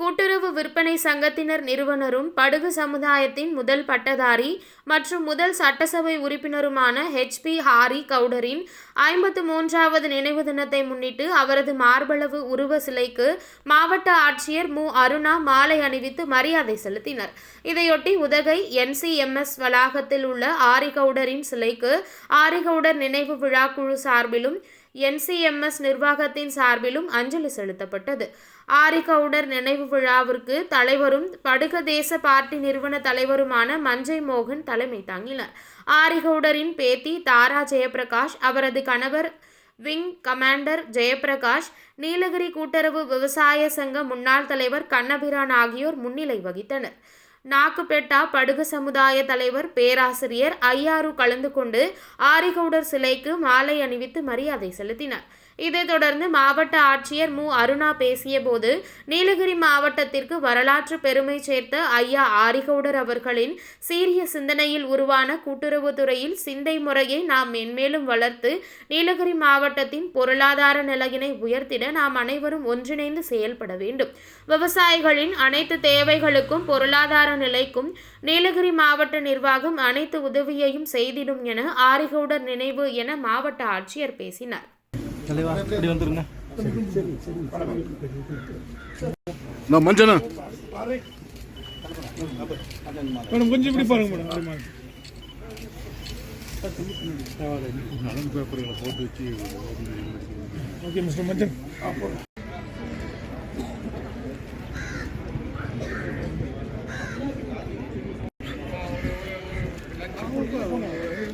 கூட்டுறவு விற்பனை சங்கத்தினர் நிறுவனரும் படுகு சமுதாயத்தின் முதல் பட்டதாரி மற்றும் முதல் சட்டசபை உறுப்பினருமான ஹெச்பி ஹாரி கவுடரின் ஐம்பத்து மூன்றாவது நினைவு தினத்தை முன்னிட்டு அவரது மார்பளவு உருவ சிலைக்கு மாவட்ட ஆட்சியர் மு. அருணா மாலை அணிவித்து மரியாதை செலுத்தினர். இதையொட்டி உதகை என்சிஎம்எஸ் வளாகத்தில் உள்ள ஆரிகவுடரின் சிலைக்கு ஆரிகவுடர் நினைவு விழா குழு சார்பிலும் என்சிஎம்எஸ் நிர்வாகத்தின் சார்பிலும் அஞ்சலி செலுத்தப்பட்டது. ஆரிகவுடர் நினைவு விழாவிற்கு தலைவரும் படுக தேச பார்ட்டி நிறுவன தலைவருமான மஞ்சை மோகன் தலைமை தாங்கினார். ஆரிகவுடரின் பேத்தி தாரா ஜெயபிரகாஷ் அவரது கணவர் விங் கமாண்டர் ஜெயபிரகாஷ் நீலகிரி கூட்டுறவு விவசாய சங்க முன்னாள் தலைவர் கண்ணபிரான் ஆகியோர் முன்னிலை வகித்தனர். நாக்குப்பேட்டா படுகு சமுதாய தலைவர் பேராசிரியர் ஐயாறு கலந்து கொண்டு ஆரிகவுடர் சிலைக்கு மாலை அணிவித்து மரியாதை செலுத்தினார். இதைத் தொடர்ந்து மாவட்ட ஆட்சியர் மு. அருணா பேசியபோது நீலகிரி மாவட்டத்திற்கு வரலாற்று பெருமை சேர்த்த ஐயா ஆரிகவுடர் அவர்களின் சீரிய சிந்தனையில் உருவான கூட்டுறவுத்துறையில் சிந்தை முறையை நாம் மென்மேலும் வளர்த்து நீலகிரி மாவட்டத்தின் பொருளாதார நிலையினை உயர்த்திட நாம் அனைவரும் ஒன்றிணைந்து செயல்பட வேண்டும். விவசாயிகளின் அனைத்து தேவைகளுக்கும் பொருளாதார நிலைக்கும் நீலகிரி மாவட்ட நிர்வாகம் அனைத்து உதவியையும் செய்திடும் என ஆரிகவுடர் நினைவு என மாவட்ட ஆட்சியர் பேசினார். தலைவா இப்படி வந்துருங்க. நான் மஞ்சனா? மேடம் கொஞ்சம் இப்படி பாருங்க மேடம். நலன் பேப்பர்களை போட்டு வச்சு ஓகே மிஸ்டர் மஞ்சன்.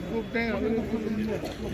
கூப்பிட்டேன்